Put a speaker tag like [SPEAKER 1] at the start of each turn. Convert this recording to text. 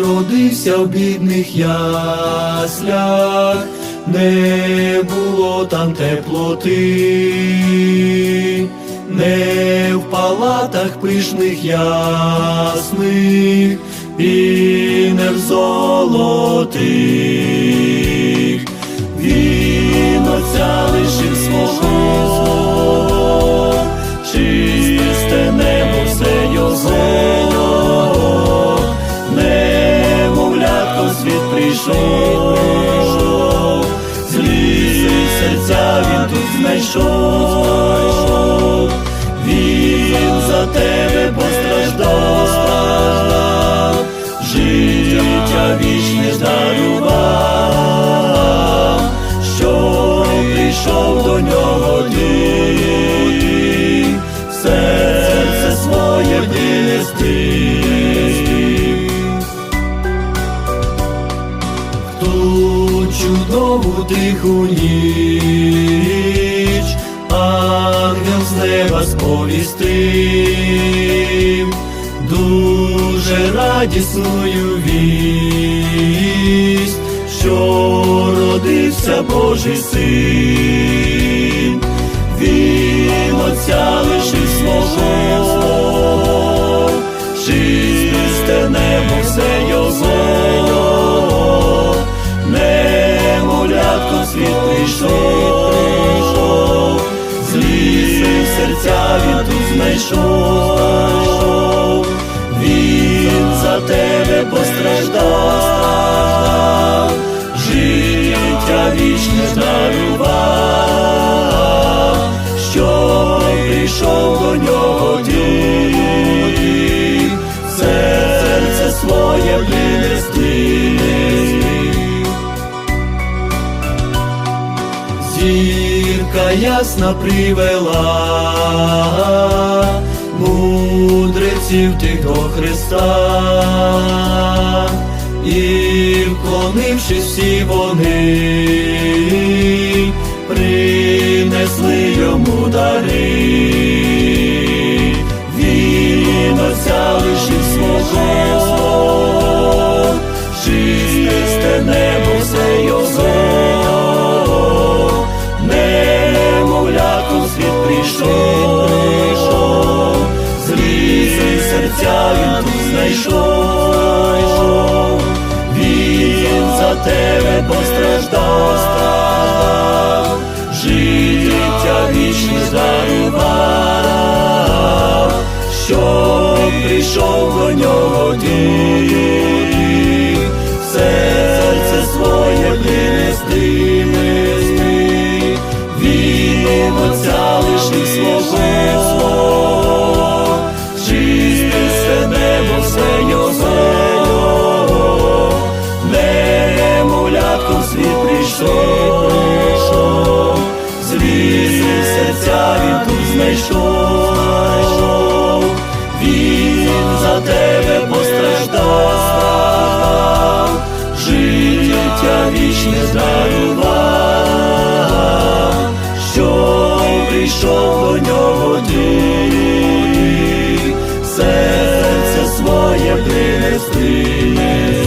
[SPEAKER 1] родився в бідних яслях, не було там теплоти, не в палатах пишних ясних і не в золотих. Прийшов, злі серця він тут знайшов, чудову тиху ніч. Ангел з неба сповістив. Дуже радісною вість, що родився Божий син, він отця лишив свого, чисте небо все його, серця він тут знайшов, він за тебе постраждав, Зірка ясна привела мудреців тих до Христа, і вклонившись всі вони, принесли йому дари, він отця лишив свого, чисте небо серця він тут знайшов, він за тебе постраждав, життя вічне дарував, що прийшов до нього ти, серце своє принести. Він отця лишив свого, серця він тут знайшов, він за тебе постраждав, життя вічне дарував, що прийшов до нього ти, серце своє принести.